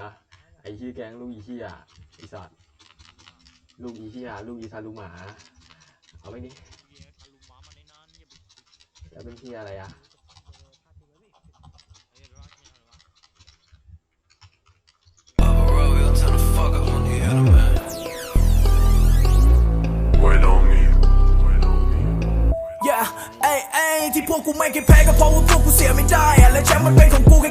ฮะไอ้ที่แกงลูกอีที่อะไอสัตว์ลูกอีที่อะลูกอีทาลูกหมา เอาไปนี่แล้วเป็นที่อะไรอะที่พวกกูไม่เคยแพ้ก็เพราะว่าพวกกูเสียไม่ได้อะและแชมป์มันเป็นของกูแค่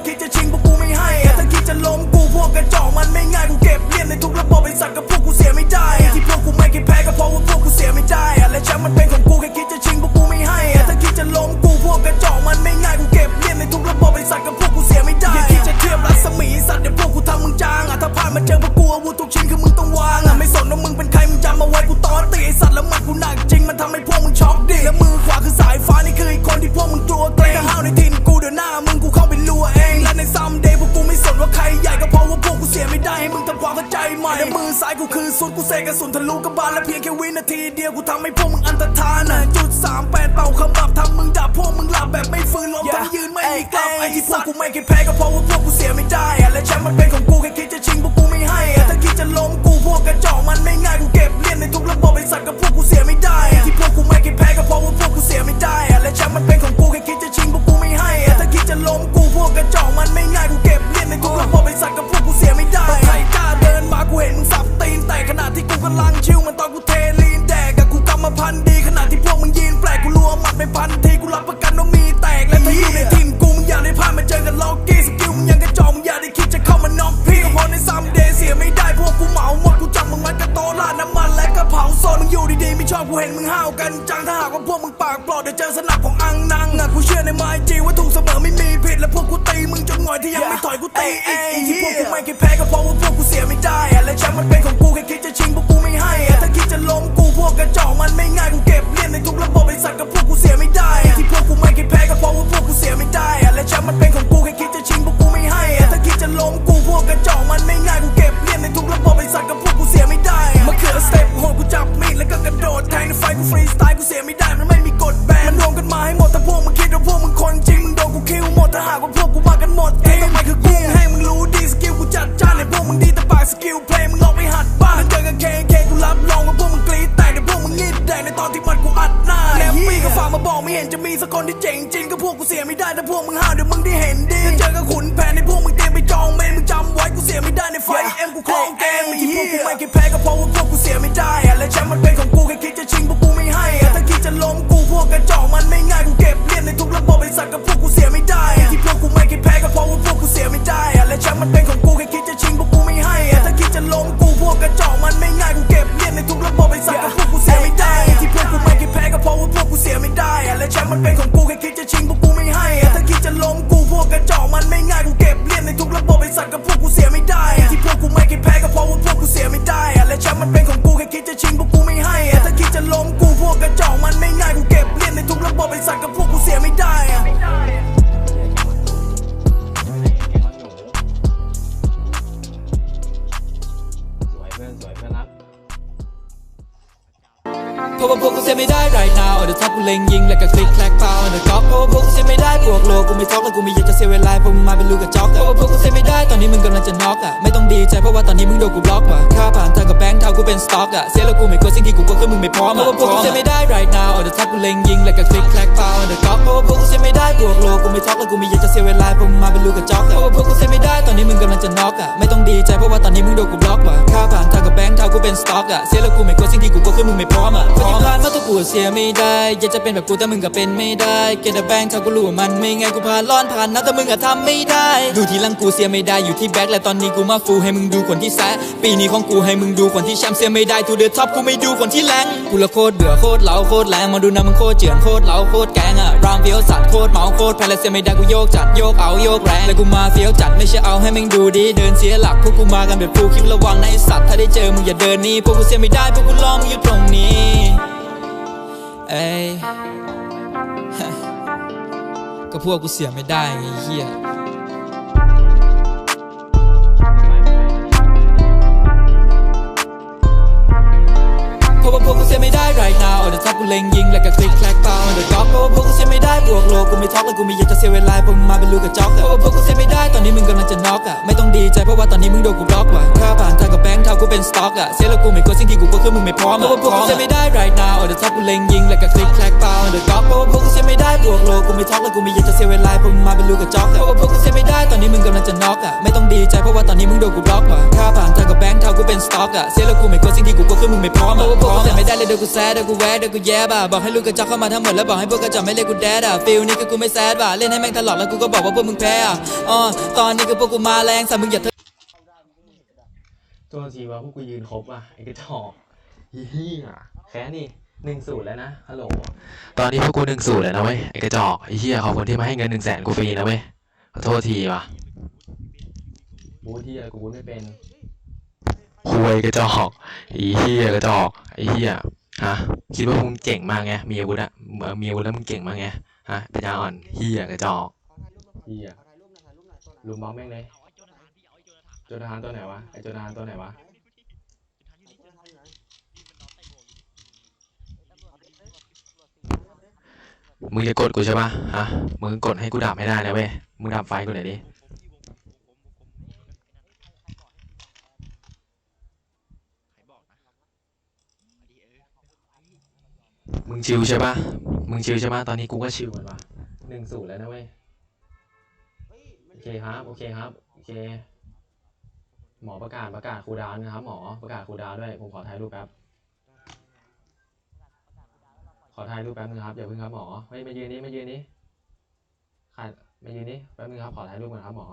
สัตว์กับพวกกูเสียไม่ได้ที่พวกกูไม่เคยแพ้ก็เพราะว่าพวกกูเสียไม่ได้และแชมป์มันเป็นะสุนทะลุกระบาลและเพียงแค่วินาทีเดียวกูทำให้พวกมึงอันตรธานน่ะจุดสามแปดเป่าขมับทำมึงดับพวกมึงหลับแบบไม่ฟื้นล้มทั้งยืนไม่มีกลับไอ้ที่พวกกูไม่เคยแพ้ก็เพราะว่าพวกกูเสียไม่ได้อะและแชมป์มันเป็นของกูแค่คิดจะชิงพวกกูไม่ให้อะถ้าคิดจะล้มกูพวกกระจอกมันไม่ง่ายกูเก็บเลียนในทุกระบบไอ้สัตว์กับพวกกูเสียไม่ได้อะที่พวกกูไม่เคยแพ้ก็เพราะว่าพวกกูเสียไม่ได้อะและแชมป์มันเป็นของกูแค่คิดจะชิงพวกกูไม่ให้อะถ้าคิดจะล้มกูพวกกระจอกมันไม่ง่ายกูเก็บเลียนในทุกระบบไอ้สัตว์กับพวก ขณะที่กูกำลังชิวมันตอนกูเทลีนแดกกับกูกำมาพันดีขณะที่พวกมึงยืนแปลกกูรัวหมัดไปพันทีกูรับประกันว่ามีแตกและถ้าอยู่ในทีมกูมึงอย่าได้พลาดมาเจอกันล็อกกี้สกิลมึงยังกระจอกมึงอย่าได้คิดจะเข้ามาน็อกพี่ก็พราะในซัมเดย์เสียไม่ได้พวกกูเหมาหมดกูจับมึงมัดกระโตลาดน้ำมันและกระเผาโซนมึงอยู่ดีๆไม่ชอบกูเห็นมึงห้าวกันจังถ้าหากว่าพวกมึงปากปลอดเดี๋ยวเจอสนับของอังนังอะกูเชื่อในไม้จริงว่าถูกเสมอไม่มีผิดและพวกกูตีมึงจนหงอยที่ยังไม่ถอยกูตีอีกที่พวกกูไม่เคยแพ้ก็เพราะว่าพวกกูเสียไม่ได้และแชมป์มันเป็นของกู พวกกูเสียไม่ได้ ที่พวกกูไม่เคยแพ้ก็เพราะว่าพวกกูเสียไม่ได้อะและแชมป์มันเป็นของกูแค่คิดจะชิงพวกกูไม่ให้ ถ้าคิดจะล้มกูพวกกระจอกมันไม่ง่ายกูเก็บเลี่ยนในทุกระบบไอ้สัตว์กับพวกกูเสียไม่ได้มะเขือสเต็ปโหดกูจับมีดแล้วก็กระโดดแทงในไฟกูฟรีสไตล์กูเสียไม่ได้มันไม่มีกฎแบนมันรวมกันมาให้หมดถ้าพวกมึงคิดว่าพวกมึงคนจริงมึงโดนกูคิวหมดถ้าหากว่าพวกกูมากันหมดทีมทำไมคือกูให้มึงรู้ดีสกิลกูจัดจ้านในพวกมึงดีแต่ปากสกิลเพลงมึง ไม่เห็นจะมีสักคนที่เจ๋งจริงก็พวกกูเสียไม่ได้ถ้าพวกมึงห้าวเดี๋ยวมึงได้เห็นดีถ้าเจอกับขุนแผนในพวกมึงเตรียมไปจองเมนมึงจำไว้กูเสียไม่ได้ในไฟเอ็มกูคลองเกมที่พวกกูไม่เคยแพ้ก็เพราะว่าพวกกูเสียไม่ได้อะและแชมป์มันเป็นของกูแค่คิดจะชิงพวกกูไม่ให้อะถ้าคิดจะล้มกูพวกกระจอกมันไม่ง่ายกูเก็บเลียนในทุกระบบไอ้สัตว์กับพวกกูเสียไม่ได้อะที่พวกกูไม่เคยแพ้ก็เพราะว่าพวกกูเสียไม่ได้อะและแชมป์มันเป็นของกูแค่ ไม่ได้ right now เดี๋ยวท็อปกูเล็งยิงแล้วก็คลิกแคลกเปล่าเดี๋ยวก๊อกเพราะว่าพวกกูเสียไม่ได้บวกโลกูไม่ท็อกแล้วกูไม่อยากจะเสียเวลาเพราะมึงมาเป็นลูกกระจอกอะเพราะว่าพวกกูเสียไม่ได้ตอนนี้มึงกำลังจะน็อกอะไม่ต้องดีใจเพราะว่าตอนนี้มึงโดนกูบล็อกว่ะค่าผ่านทางกับแบงค์เท่ากูเป็นสต็อกอะเสียแล้วกูไม่กลัวสิ่งที่กูกลัวคือมึงไม่พร้อมอะเพราะว่าพวกกูเสียไม่ได้ right now เดี๋ยวท็อปกูเล็งยิงแล้วก็คลิกแคลกเปล่าเดี๋ยวก๊อกเพราะว่าพวกกูเสียไม่ได้บวกโลกูไม่ท็อกแล้วกูไม่อยากจะเสียเวลาเพราะมึงมาเป็นลูกกระจอกอะเพราะว่าพวกกูเสียไม่ได้ตอนนี้มึงกำลังจะน็อกอะไม่ต้องดีใจเพราะว่าตอนนี้มึงโดนกูบล็อกว่ะค่าผ่านทางกับแบงค์ เท่ากูเป็นสต็อกอะเสียแล้วกูไม่กลัวสิ่งที่กูกลัวคือมึงไม่พร้อมอะพอที่ผ่านมาตัวกูเสียไม่ได้ อยากจะเป็นแบบกูแต่มึงก็เป็นไม่ได้เกตแบงค์เท่ากูรู้ว่ามันไม่ไงกูผ่านร้อนผ่านหนะแต่มึงอะทำไม่ได้ ดูทีหลังกูเสียไม่ได้อยู่ที่แบ็คและตอนนี้กูมาฟูให้มึงดูคนที่แซะปีนี้ของกูให้มึงดูคนที่แชมป์เสียไม่ได้ทูเดอะท็อปกูไม่ดูคนที่แรงกูละโคตรเบื่อโคตรเหลาโคตรแรงมาดูนะมึงโคตรเจือนโคตรเหลาโคตรแกงอะรามเฟี้ยวสัตว์โคตรเมาโคตรแพ้และเสียไม่ได้กูโยกจัดโยกเอาโยกแรงและกูมาเฟี้ยวจัดไม่ใช่เอาให้มึงดูดีเดินเสียหลักพวกกูมากันแบบฟูลคลิประวังนะไอสัตว์ถ้าได้เจอมึงอย่าเดินหนี่พวกกูเสียไม่ได้พวกกูรอมึงอยู่ตรงนี้เอ้ยก็พวกกูเสียไม่ได้ไงเฮียพราะว่าพวกกูเสียไม่ได้ right now เดี๋ยวท็อปกูเล็งยิงแล้วก็คลิกแคลกเป้าเดอะก๊อกเพราะว่าพวกกูเสีย ไม่ได้วกโลกูไม่ท็อกแล้วกูไม่อยากจะเสียเวลาพวกมึงมาเป็นลูกกระจอกเพราะว่าพวกกูเสียไม่ได้ตอนนี้มึงกำลังจะน็อกอะไม่ต้องดีใจเพราะว่าตอนนี้มึงโดนกูบล็อกว่ะค่าผ่านทางกับแบงค์เท่ากูเป็นสต็อกอะเสียแล้วกูไม่กลัวสิ่งที่กูก็คือมึงไม่พร้อมเพราะว่าพวกกูเสียไม่ได้ right now เดอะท็อปกูเล็งยิงแล้วก็คลิกแคลกเป้าเดอะก๊อกเพราะว่าพวกกูเสียไม่ได้บวกโลกูไม่ท็อกแล้วกูไม่อยากจะเสียเวลาพวกมึงมาเป็นลูกกระจอกเพราะว่าพวกกูเสียไม่ได้ตอนนี้มึงกำลังจะน็อกอะไม่ต้องดีใจเพราะว่าตอนนี้มึงโดนกูบล็อกว่ะค่าผ่านทางกับแบงค์เท่ากูเป็นสต็อกอะเสียแล้วกูไม่กลัวสิ่งที่กูก็คือมึงไม่พร้อมเพราะว่าพวกกูเสียไม่ได้เลยเดี๋ยวกูแซดเดี๋ยวกูแวะเดี๋ยวกูแย่บ่ะบอกให้ลูกกระจอกเข้ามาทั้งหมดแล้วบอกให้พวกกระจอกไม่เรียกกูแดดอะฟิลนี่คือกูไม่แซดบ่ะเล่นให้แม่งตลอดแล้วกูก็บอกว่าพวกมึงแพ้อะอ๋อตอนนี้คือพวกกูมาแรงสัตว์มึงอย่าตัวทีว่าพวกกูยืนครบอะไอ้กระจอกเฮียแค่นี่หนึ่งศูนย์แล้วนะฮัลโหลตอนนี้พวกกูหนึ่งศูนย์เลยนะเว้ยไอ้กระจอกไอ้เหี้ยขอบคุณที่มาให้เงินหนึ่งแสนกูฟรีนะเว้ยขอโทษทีว่ะบูที่อะไรกูบูไม่เป็นคุยกระจอกไอ้เหี้ยกระจอกไอ้เหี้ยฮะคิดว่ามึงเจ๋งมากไงมีอาวุธอะเหมือนมีอาวุธแล้วมึงเก่งมากไง ฮะปัญญาอ่อนเหี้ยกระจอกเฮียลุมบ้องแม่งเลยโจนาธานตัวไหนวะไอโจนาธานตัวไหนวะมึงจะกดกูใช่ปะฮะมึงกดให้กูดับให้ได้นะเว้ยมึงดับไฟกูหน่อยดิ มึงชิวใช่ปะมึงชิวใช่ปะตอนนี้กูก็ชิวเหมือนวะหนึ่งศูนย์แล้วนะเว้ย โอเคครับ โอเคครับ โอเค หมอประกาศประกาศครูดาวนะครับ หมอประกาศครูดาวด้วย ผมขอถ่ายรูปแป๊บ ขอถ่ายรูปแป๊บนึงครับอย่าเพิ่งครับหมอไม่มายืนนี้มายืนนี้ขาดมายืนนี้แป๊บนึงครับ ขอถ่ายรูปก่อนครับหมอ